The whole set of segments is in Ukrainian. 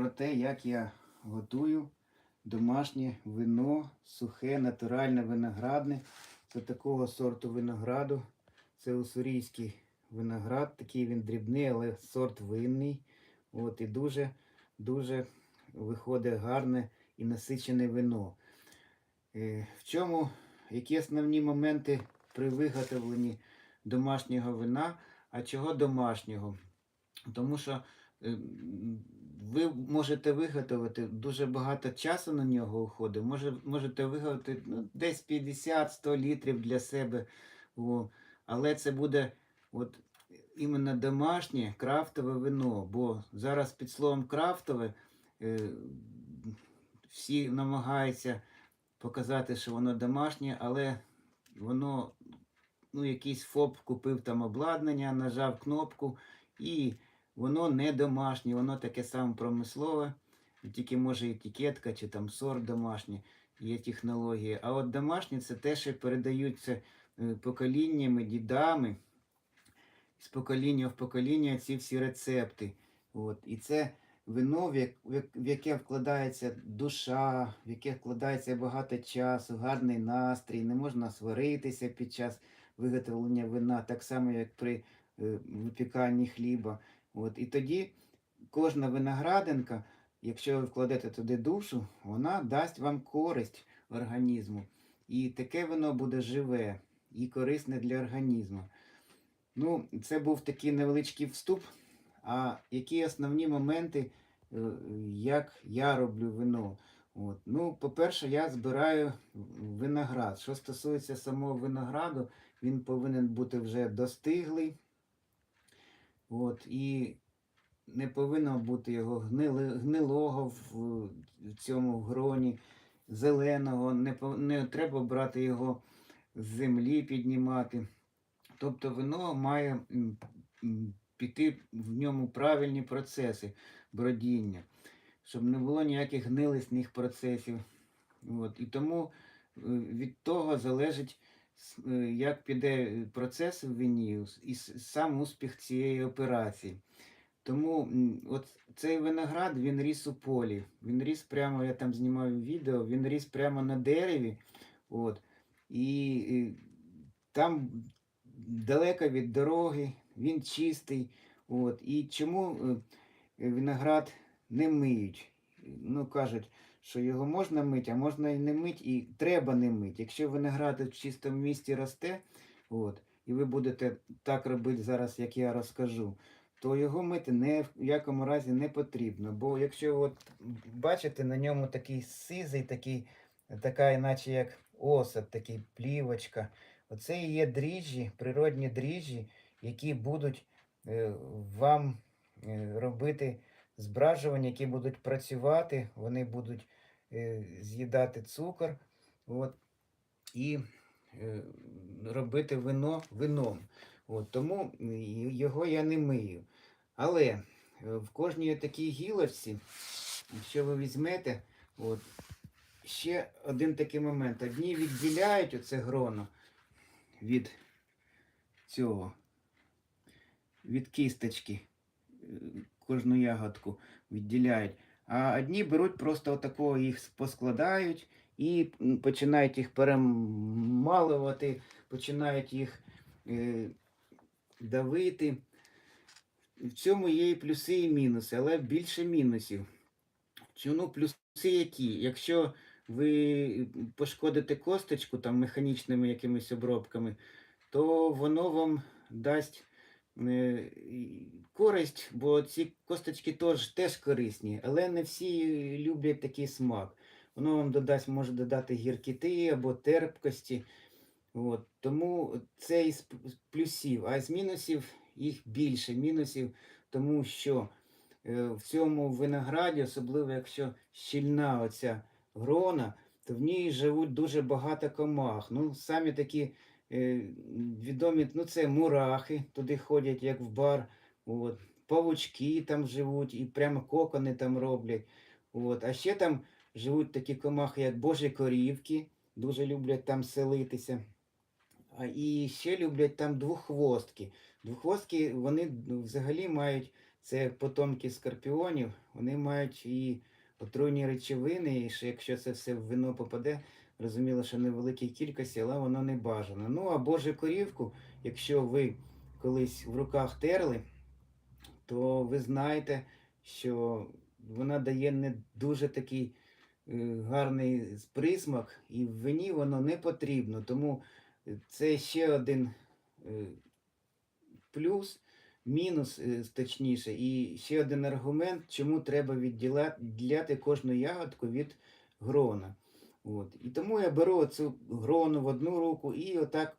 про те, як я готую домашнє вино, сухе, натуральне виноградне. Це такого сорту винограду. Це уссурійський виноград, такий він дрібний, але сорт винний. От, і дуже, дуже виходить гарне і насичене вино. Е, В чому, які основні моменти при виготовленні домашнього вина, а чого домашнього? Тому що е, ви можете виготовити дуже багато часу на нього уходить. Може, можете виготовити ну, десь 50-100 літрів для себе. О, але це буде от іменно домашнє крафтове вино. Бо зараз під словом крафтове е, всі намагаються показати, що воно домашнє, але воно, ну, якийсь ФОП купив там обладнання, нажав кнопку, і воно не домашнє, воно таке саме промислове, тільки може етикетка чи там сорт домашній, є технології. А от домашнє це те, що передаються е, поколіннями, дідами, з покоління в покоління ці всі рецепти. От. І це вино, в як- в як- в яке вкладається душа, в яке вкладається багато часу, гарний настрій, не можна сваритися під час виготовлення вина, так само, як при е, випіканні хліба. От. І тоді кожна виноградинка, якщо ви вкладете туди душу, вона дасть вам користь організму. І таке вино буде живе і корисне для організму. Ну, це був такий невеличкий вступ. А які основні моменти, е, як я роблю вино? От. Ну, по-перше, я збираю виноград. Що стосується самого винограду, він повинен бути вже достиглий. От, і не повинно бути його гнили, гнилого в, в цьому гроні, зеленого, не, не треба брати його з землі, піднімати. Тобто вино має піти в ньому правильні процеси бродіння, щоб не було ніяких гнилисних процесів. От. І тому е, від того залежить, як піде процес в вині і сам успіх цієї операції. Тому от цей виноград він ріс у полі. Він ріс прямо, я там знімаю відео, він ріс прямо на дереві. От, і, і там далеко від дороги, він чистий. От, і чому е, виноград не миють? Ну, кажуть, що його можна мити, а можна і не мити, і треба не мити. Якщо виноград в чистому місці росте, от, і ви будете так робити зараз, як я розкажу, то його мити не, в якому разі не потрібно. Бо якщо от бачите, на ньому такий сизий, такий, така, іначе як осад, такий плівочка. Оце і є дріжджі, природні дріжджі, які будуть е, вам е, робити збражування, які будуть працювати, вони будуть е, з'їдати цукор от, і е, робити вино вином. От, тому його я не мию. Але е, в кожній такій гілочці, якщо ви візьмете, от, ще один такий момент. Одні відділяють оце гроно від цього, від кісточки, кожну ягодку відділяють. А одні беруть просто отакого їх поскладають і починають їх перемалувати, починають їх е, давити. В цьому є і плюси, і мінуси, але більше мінусів. Чи, Ну, плюси які? Якщо ви пошкодите косточку там механічними якимись обробками, то воно вам дасть користь, бо ці косточки теж, теж корисні, але не всі люблять такий смак. Воно вам додасть, може додати гіркіти або терпкості. От. Тому це із плюсів, а з мінусів їх більше. Мінусів, тому що е, в цьому винограді, особливо якщо щільна оця грона, то в ній живуть дуже багато комах. Ну, самі такі е, відомі, ну це мурахи, туди ходять, як в бар. От. Павучки там живуть і прямо кокони там роблять. От. А ще там живуть такі комахи, як божі корівки, дуже люблять там селитися. А і ще люблять там двохвостки. Двохвостки вони взагалі мають це потомки скорпіонів, вони мають і отруйні речовини, і що якщо це все в вино попаде, розуміло, що не в великій кількості, але воно не бажано. Ну або ж корівку, якщо ви колись в руках терли, то ви знаєте, що вона дає не дуже такий е, гарний присмак, і в вині воно не потрібно. Тому це ще один е, плюс, мінус, е, точніше, і ще один аргумент, чому треба відділяти кожну ягодку від грона. От. І тому я беру цю грону в одну руку і отак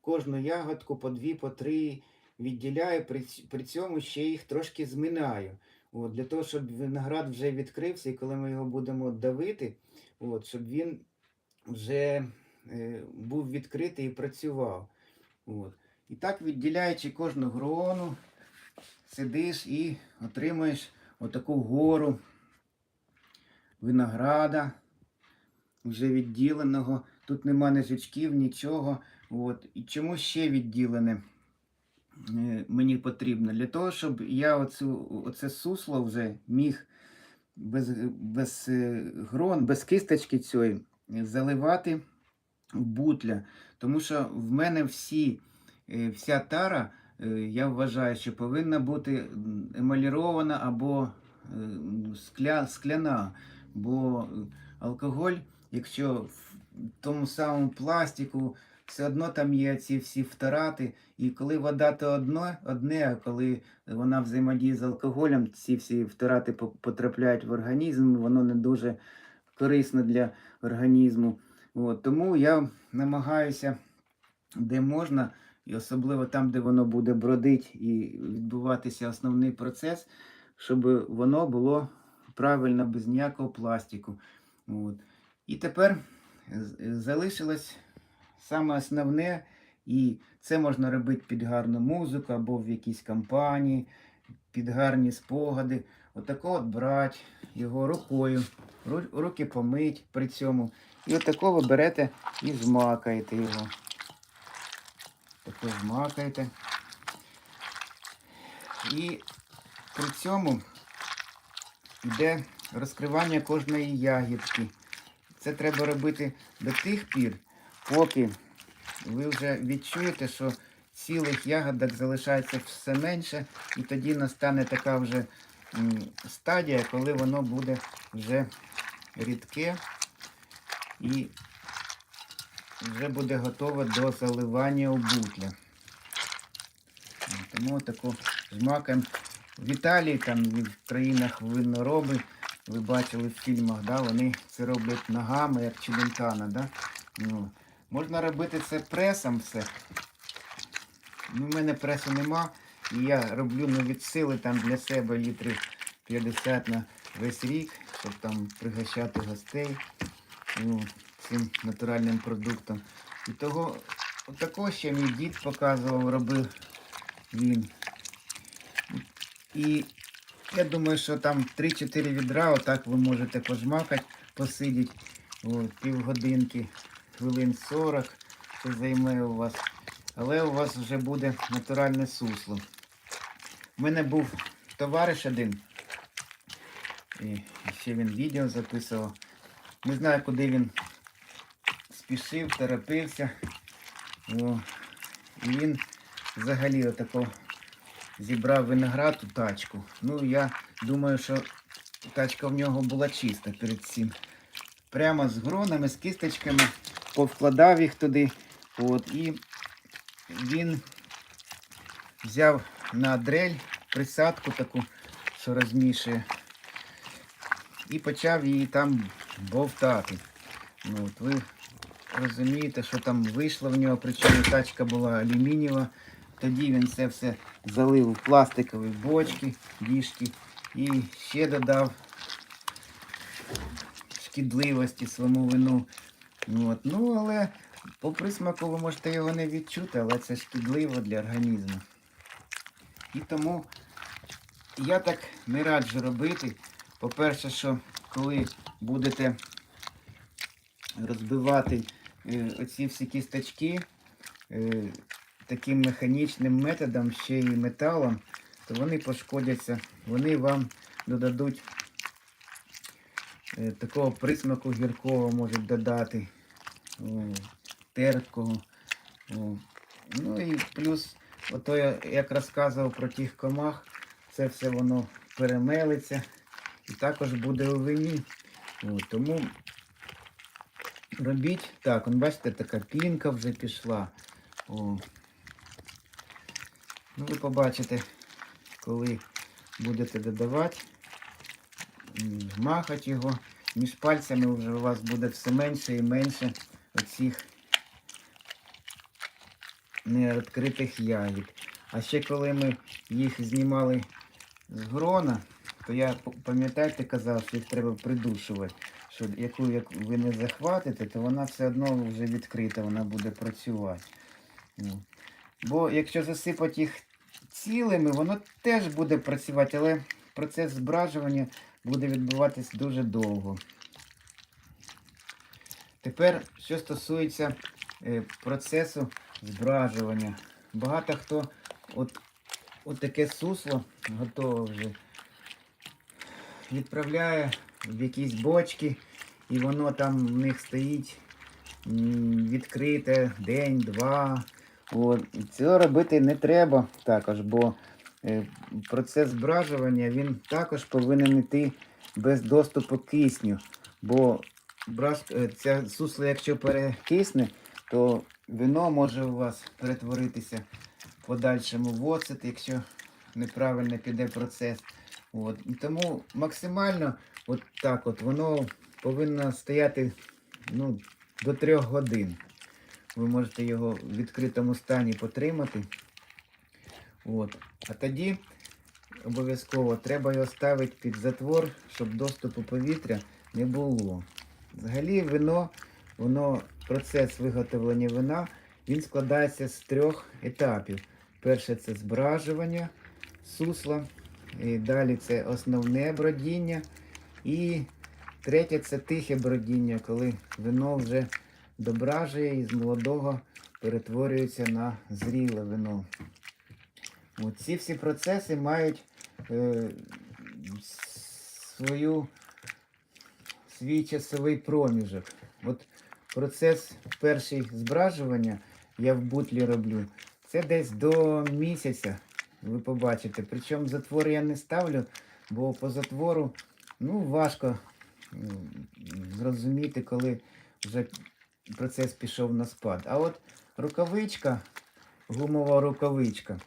кожну ягодку по дві, по три відділяю, при, при цьому ще їх трошки зминаю. От, для того, щоб виноград вже відкрився, і коли ми його будемо давити, от, щоб він вже е, був відкритий і працював. От. І так, відділяючи кожну грону, сидиш і отримуєш отаку гору винограда, вже відділеного. Тут нема ні жучків, нічого. От. І чому ще відділене? е, Мені потрібно для того, щоб я оцю, оце сусло вже міг без, без е, грон, без кисточки цієї е, заливати в бутля. Тому що в мене всі, вся тара, я вважаю, що повинна бути емалірована або скля, скляна. Бо алкоголь, якщо в тому самому пластику, все одно там є ці всі вторати. І коли вода то одно, одне, а коли вона взаємодіє з алкоголем, ці всі вторати потрапляють в організм, воно не дуже корисно для організму. От, тому я намагаюся, де можна, і особливо там, де воно буде бродить і відбуватися основний процес, щоб воно було правильно, без ніякого пластику. От. І тепер залишилось саме основне, і це можна робити під гарну музику або в якійсь кампанії, під гарні спогади. Отако от брати його рукою, руки помить при цьому. І отако ви берете і змакаєте його. Тако змакаєте. І при цьому йде розкривання кожної ягідки. Це треба робити до тих пір, поки ви вже відчуєте, що цілих ягодок залишається все менше, і тоді настане така вже стадія, коли воно буде вже рідке і вже буде готове до заливання у бутля. Тому таку жмакаємо. В Італії, там в країнах винороби, ви бачили в фільмах, да, вони це роблять ногами, як челентано. Да? Ну, можна робити це пресом все. Ну, в мене пресу нема. І я роблю ну, від сили там для себе літрів 50 на весь рік, щоб там пригощати гостей ну, цим натуральним продуктом. І того, отако ще мій дід показував, робив він. І я думаю, що там 3-4 відра, отак ви можете пожмакати, посидіти півгодинки, хвилин 40, це займе у вас. Але у вас вже буде натуральне сусло. У мене був товариш один, і ще він відео записував. Не знаю, куди він спішив, торопився. І він взагалі отако зібрав виноград у тачку. Ну, я думаю, що тачка в нього була чиста перед цим. Прямо з гронами, з кисточками, повкладав їх туди. От, і він взяв на дрель присадку таку, що розмішує, і почав її там бовтати. Ну, от ви розумієте, що там вийшло в нього, причому тачка була алюмінієва. Тоді він це все залив у пластикові бочки, діжки і ще додав шкідливості своєму вину. От. Ну, але по присмаку ви можете його не відчути, але це шкідливо для організму. І тому я так не раджу робити. По-перше, що коли будете розбивати е, оці всі кісточки е, таким механічним методом, ще й металом, то вони пошкодяться, вони вам додадуть е, такого присмаку гіркого можуть додати, терпкого. Ну і плюс, ото я як розказував про тих комах, це все воно перемелиться і також буде у вині. О, тому робіть так, он, бачите, така пінка вже пішла. О. Ну, ви побачите, коли будете додавати, махати його, між пальцями вже у вас буде все менше і менше оцих невідкритих ягід. А ще коли ми їх знімали з грона, то я пам'ятаєте, казав, що їх треба придушувати. Що яку як ви не захватите, то вона все одно вже відкрита, вона буде працювати. Бо якщо засипати їх цілими, воно теж буде працювати, але процес збражування буде відбуватись дуже довго. Тепер, що стосується е, процесу збражування. Багато хто от, от таке сусло готове вже відправляє в якісь бочки, і воно там в них стоїть відкрите день-два. От. Цього робити не треба також, бо е, процес збражування він також повинен йти без доступу кисню. Бо е, ця сусло, якщо перекисне, то вино може у вас перетворитися подальшому в оцет, якщо неправильно піде процес. От. Тому максимально от так от воно повинно стояти ну, до трьох годин. Ви можете його в відкритому стані потримати. От. А тоді обов'язково треба його ставити під затвор, щоб доступу повітря не було. Взагалі вино, воно, процес виготовлення вина, він складається з трьох етапів. Перше це збражування сусла, і далі це основне бродіння. І третє це тихе бродіння, коли вино вже дображує і з молодого перетворюється на зріле вино. Ці всі процеси мають е, свою, свій часовий проміжок. От процес перший збражування я в бутлі роблю. Це десь до місяця, ви побачите. Причому затвор я не ставлю, бо по затвору ну, важко зрозуміти, коли вже процес пішов на спад. А от рукавичка, гумова рукавичка,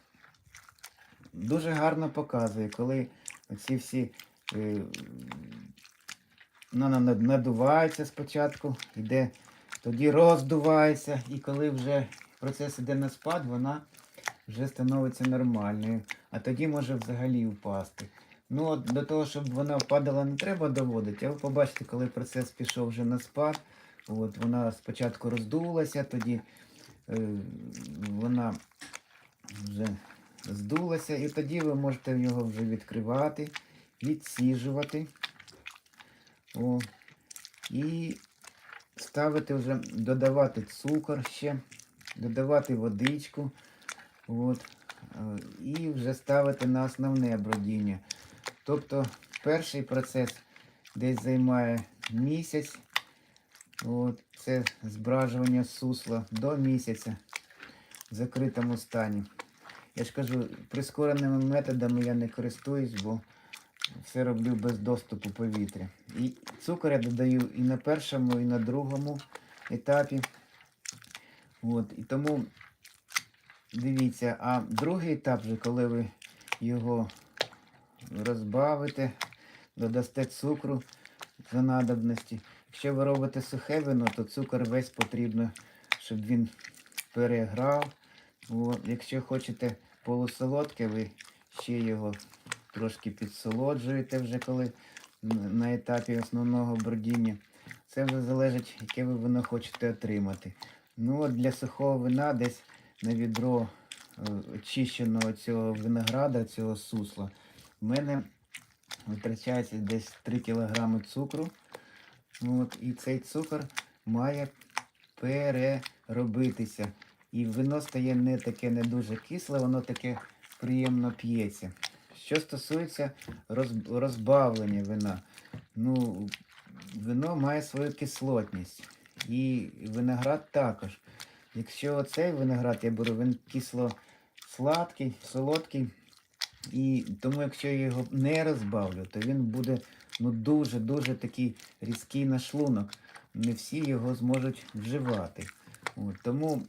дуже гарно показує, коли ці всі е, вона надувається спочатку, йде, тоді роздувається, і коли вже процес іде на спад, вона вже становиться нормальною, а тоді може взагалі впасти. Ну, от до того, щоб вона впадала, не треба доводити, а ви побачите, коли процес пішов вже на спад, от вона спочатку роздулася, тоді е, вона вже здулася, і тоді ви можете його вже відкривати, відсіжувати. О, і ставити вже, додавати цукор ще, додавати водичку. От, е, і вже ставити на основне бродіння. Тобто перший процес десь займає місяць. От, це збражування сусла до місяця в закритому стані. Я ж кажу, прискореними методами я не користуюсь, бо все роблю без доступу повітря. І цукор я додаю і на першому, і на другому етапі. От, і тому дивіться, а другий етап, вже, коли ви його розбавите, додасте цукру за надобності. Якщо ви робите сухе вино, то цукор весь потрібно, щоб він переграв. От, якщо хочете полусолодке, ви ще його трошки підсолоджуєте вже коли на етапі основного бродіння. Це вже залежить, яке ви вино хочете отримати. Ну от для сухого вина десь на відро е, очищеного цього винограда, цього сусла, в мене витрачається десь 3 кг цукру. От, і цей цукор має переробитися. І вино стає не таке не дуже кисле, воно таке приємно п'ється. Що стосується роз- розбавлення вина, ну, вино має свою кислотність. І виноград також. Якщо цей виноград я беру, він кисло-сладкий, солодкий. І тому, якщо я його не розбавлю, то він буде ну, дуже-дуже такий різкий на шлунок. Не всі його зможуть вживати. От, тому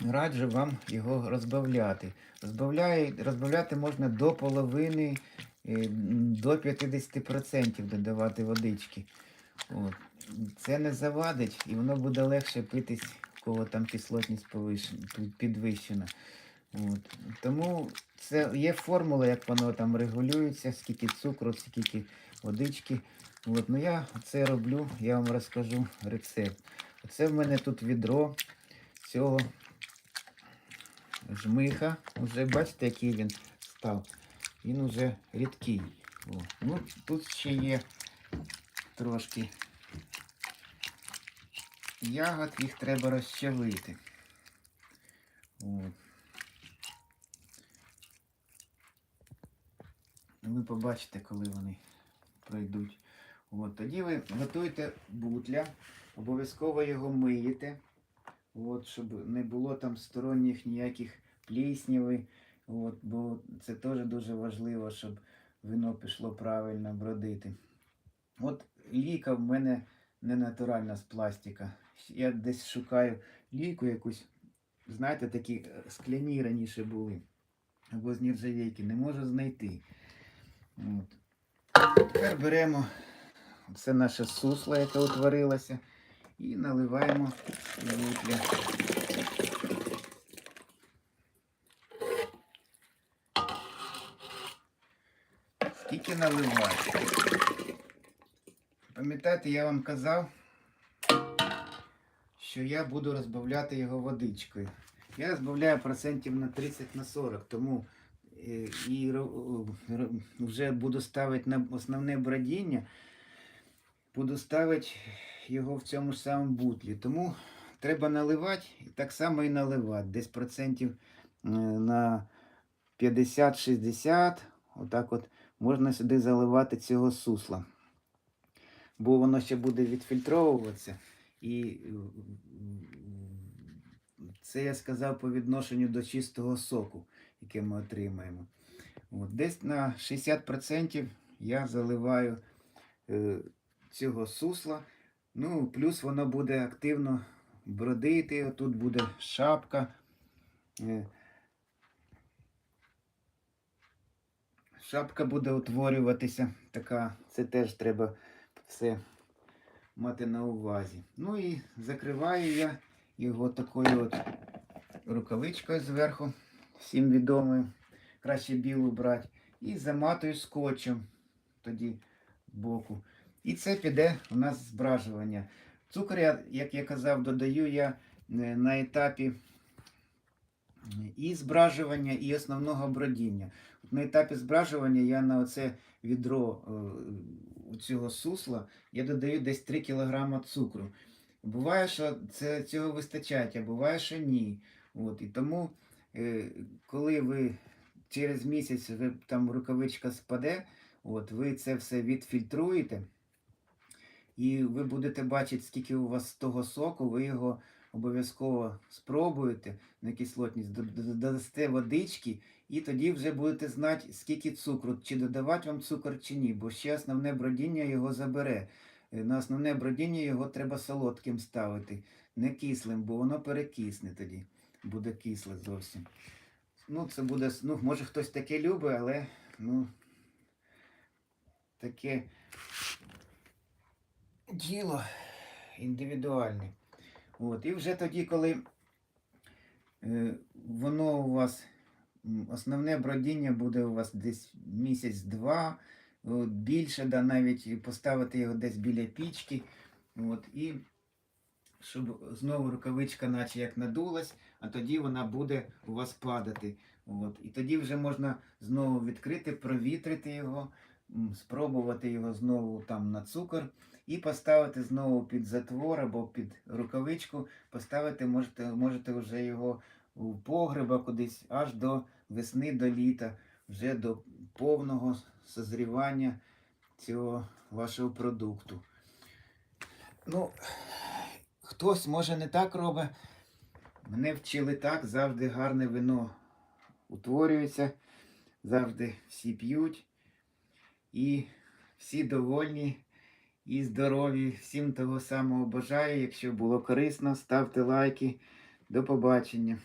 раджу вам його розбавляти. Розбавляє, розбавляти можна до половини, е, до 50% додавати водички. От. Це не завадить і воно буде легше питись, у кого там кислотність підвищена. От. Тому це є формула, як воно там регулюється, скільки цукру, скільки водички. От. Ну я це роблю, я вам розкажу рецепт. Оце в мене тут відро цього жмиха. Уже бачите, який він став. Він уже рідкий. О. Ну, тут ще є трошки ягод, їх треба розчавити. От. Ви побачите, коли вони пройдуть. От. Тоді ви готуєте бутля, обов'язково його миєте, от, щоб не було там сторонніх ніяких плісняви. От, бо це теж дуже важливо, щоб вино пішло правильно бродити. От ліка в мене не натуральна з пластика. Я десь шукаю лійку якусь. Знаєте, такі е, скляні раніше були. Або з нержавійки. Не можу знайти. От. Тепер беремо це наше сусло, яке утворилося, і наливаємо в. Скільки наливати? Пам'ятаєте, я вам казав, що я буду розбавляти його водичкою. Я розбавляю процентів на 30 на 40, тому і ро- ро- вже буду ставити на основне бродіння, буду ставити його в цьому ж самому бутлі. Тому треба наливати і так само і наливати. Десь процентів е, на 50-60, отак от можна сюди заливати цього сусла. Бо воно ще буде відфільтровуватися. І е, це я сказав по відношенню до чистого соку, який ми отримаємо. От, десь на 60% я заливаю е, цього сусла. Ну, плюс воно буде активно бродити. Тут буде шапка. Е, шапка буде утворюватися. Така, це теж треба все мати на увазі. Ну і закриваю я його такою от рукавичкою зверху, всім відомою. Краще білу брати. І заматую скотчем тоді боку. І це піде у нас збражування. Цукор, я, як я казав, додаю я е, на етапі е, і збражування, і основного бродіння. На етапі збражування я на оце відро е, цього сусла я додаю десь 3 кг цукру. Буває, що це, цього вистачає, а буває, що ні. От, і тому, коли ви через місяць ви, там рукавичка спаде, от, ви це все відфільтруєте, і ви будете бачити, скільки у вас того соку, ви його обов'язково спробуєте на кислотність, додасте водички, і тоді вже будете знати, скільки цукру, чи додавати вам цукор, чи ні, бо ще основне бродіння його забере. Е, На основне бродіння його треба солодким ставити, не кислим, бо воно перекисне тоді. Буде кисле зовсім. Ну, це буде, ну, може хтось таке любить, але ну, таке діло індивідуальне. От. І вже тоді, коли е, воно у вас, основне бродіння буде у вас десь місяць-два, більше, да, навіть поставити його десь біля пічки. От, і щоб знову рукавичка наче як надулась, а тоді вона буде у вас падати. От. І тоді вже можна знову відкрити, провітрити його, спробувати його знову там на цукор і поставити знову під затвор або під рукавичку, поставити можете, можете вже його у погреба кудись аж до весни, до літа. вже до повного созрівання цього вашого продукту. Ну, хтось може не так робить. Мене вчили так, завжди гарне вино утворюється, завжди всі п'ють. І всі довольні і здорові. Всім того самого бажаю. Якщо було корисно, ставте лайки. До побачення.